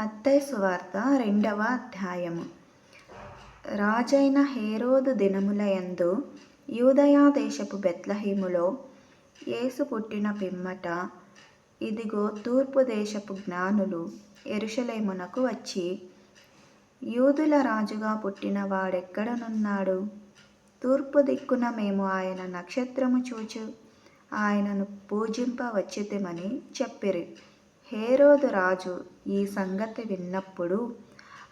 మత్తయి సువార్త రెండవ అధ్యాయము. రాజైన హేరోదు దినములయందు యూదయా దేశపు బెత్లహీములో యేసు పుట్టిన పిమ్మట ఇదిగో తూర్పు దేశపు జ్ఞానులు ఎరుషలేమునకు వచ్చి యూదుల రాజుగా పుట్టిన వాడెక్కడనున్నాడు? తూర్పు దిక్కున మేము ఆయన నక్షత్రము చూచు ఆయనను పూజింప వచ్చితిమని చెప్పిరి. హేరోదు రాజు ఈ సంగతి విన్నప్పుడు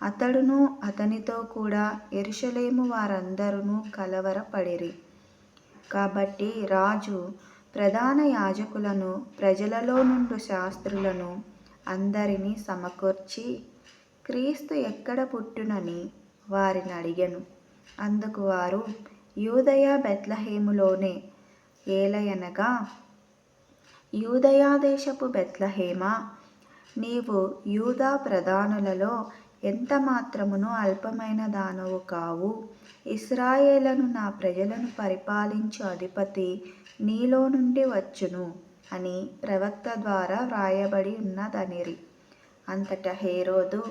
అతడును అతనితో కూడా ఎరుషలేము వారందరూ కలవరపడిరి. కాబట్టి రాజు ప్రధాన యాజకులను ప్రజలలో నుండి శాస్త్రులను అందరినీ సమకూర్చి క్రీస్తు ఎక్కడ పుట్టునని వారిని అడిగను. అందుకు వారు యూదయ బెత్లహేములోనే ఏలయనగా యూదయా దేశపు బెత్లహేమా నీవు యూదా ప్రధానులలో ఎంత మాత్రమును అల్పమైన దానవు కావు. ఇస్రాయేలను నా ప్రజలను పరిపాలించు అధిపతి నీలో నుండి వచ్చును అని ప్రవక్త ద్వారా వ్రాయబడి ఉన్నదనిరి. అంతట హేరోదు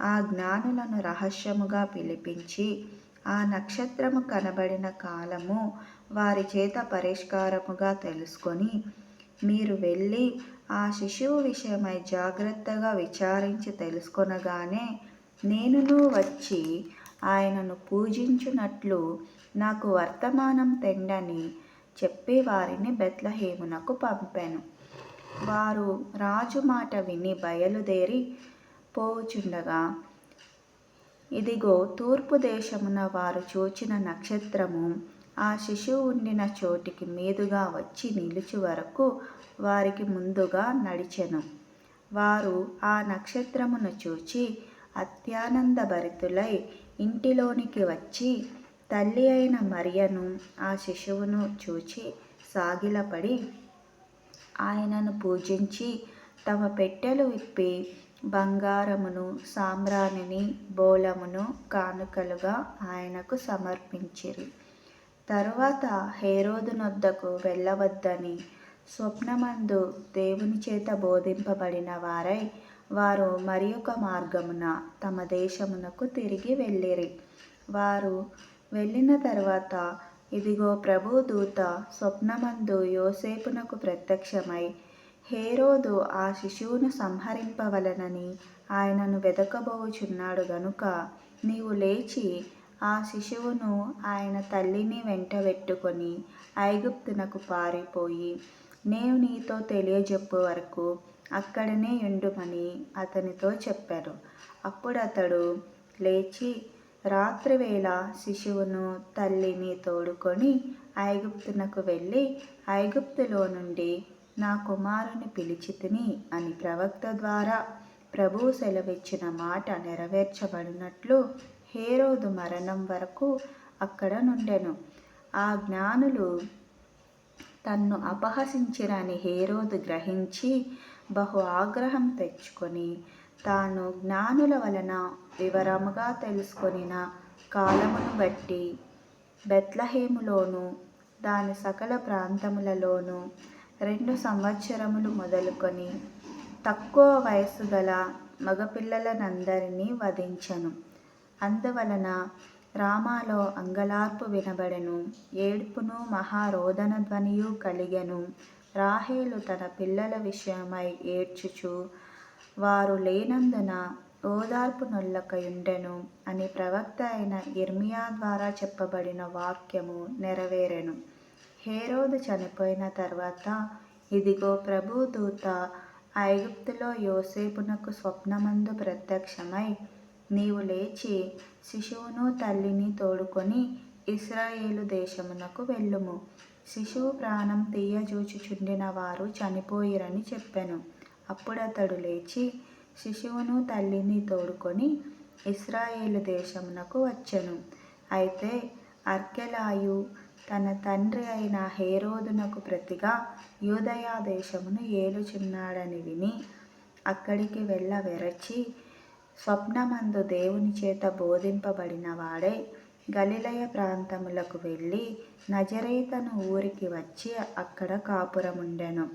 ఆ జ్ఞానులను రహస్యముగా పిలిపించి ఆ నక్షత్రము కనబడిన కాలము వారి చేత పరిష్కారముగా తెలుసుకొని మీరు వెళ్ళి ఆ శిశువు విషయమై జాగ్రత్తగా విచారించి తెలుసుకొనగానే నేనును వచ్చి ఆయనను పూజించునట్లు నాకు వర్తమానం తెండని చెప్పి వారిని బెత్లహేమునకు పంపాను. వారు రాజు మాట విని బయలుదేరి పోవుచుండగా ఇదిగో తూర్పు దేశమున వారు చూచిన నక్షత్రము ఆ శిశువు ఉండిన చోటికి మీదుగా వచ్చి నిలిచి వరకు వారికి ముందుగా నడిచెను. వారు ఆ నక్షత్రమును చూచి అత్యానందభరితులై ఇంటిలోనికి వచ్చి తల్లి అయిన మరియను ఆ శిశువును చూచి సాగిలపడి ఆయనను పూజించి తమ పెట్టెలు విప్పి బంగారమును సాంబ్రాణిని బోలమును కానుకలుగా ఆయనకు సమర్పించిరి. తరువాత హేరోదునొద్దకు వెళ్ళవద్దని స్వప్నమందు దేవుని చేత బోధింపబడిన వారై వారు మరి ఒక మార్గమున తమ దేశమునకు తిరిగి వెళ్ళిరి. వారు వెళ్ళిన తర్వాత ఇదిగో ప్రభు దూత స్వప్నమందు యోసేపునకు ప్రత్యక్షమై హేరోదు ఆ శిశువును సంహరింపవలనని ఆయనను వెదకబోచున్నాడు గనుక నీవు లేచి ఆ శిశువును ఆయన తల్లిని వెంటబెట్టుకొని ఐగుప్తునకు పారిపోయి నేను నీతో తెలియజెప్పు వరకు అక్కడనే ఉండుమని అతనితో చెప్పారు. అప్పుడు అతడు లేచి రాత్రివేళ శిశువును తల్లిని తోడుకొని ఐగుప్తునకు వెళ్ళి ఐగుప్తులో నుండి నా కుమారుని పిలిచితిని అని ప్రవక్త ద్వారా ప్రభువు సెలవిచ్చిన మాట నెరవేర్చబడినట్లు హేరోదు మరణం వరకు అక్కడ నుండెను. ఆ జ్ఞానులు తన్ను అపహసించిరని హేరోదు గ్రహించి బహు ఆగ్రహం తెచ్చుకొని తాను జ్ఞానుల వలన వివరముగా తెలుసుకొనిన కాలమును బట్టి బెత్లహేములోను దాని సకల ప్రాంతములలోనూ రెండు సంవత్సరములు మొదలుకొని తక్కువ వయస్సు గల మగపిల్లలనందరినీ వధించను. అందువలన రామాలో అంగలార్పు వినబడెను ఏడ్పును మహారోదన ధ్వనియు కలిగెను. రాహేలు తన పిల్లల విషయమై ఏడ్చుచు వారు లేనందున ఓదార్పు నొల్లకయుండెను అని ప్రవక్త అయిన ఇర్మియా ద్వారా చెప్పబడిన వాక్యము నెరవేరెను. హేరోదు చనిపోయిన తర్వాత ఇదిగో ప్రభు దూత ఐగుప్తులో యోసేపునకు స్వప్నమందు ప్రత్యక్షమై నీవు లేచి శిశువును తల్లిని తోడుకొని ఇస్రాయేలు దేశమునకు వెళ్ళుము. శిశువు ప్రాణం తీయజూచుచుండిన వారు చనిపోయిరని చెప్పాను. అప్పుడతడు లేచి శిశువును తల్లిని తోడుకొని ఇస్రాయేలు దేశమునకు వచ్చెను. అయితే అర్కెలాయు తన తండ్రి అయిన హేరోదునకు ప్రతిగా యూదయా దేశమును ఏలుచున్నాడని విని అక్కడికి వెళ్ళ వెరచి స్వప్నమందు దేవుని చేత బోధింపబడిన వాడే గలిలయ ప్రాంతములకు వెళ్ళి నజరేతను ఊరికి వచ్చి అక్కడ కాపురముండెను.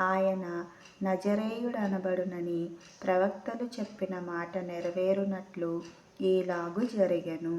ఆయన నజరేయుడనబడునని ప్రవక్తలు చెప్పిన మాట నెరవేరునట్లు ఈలాగు జరిగెను.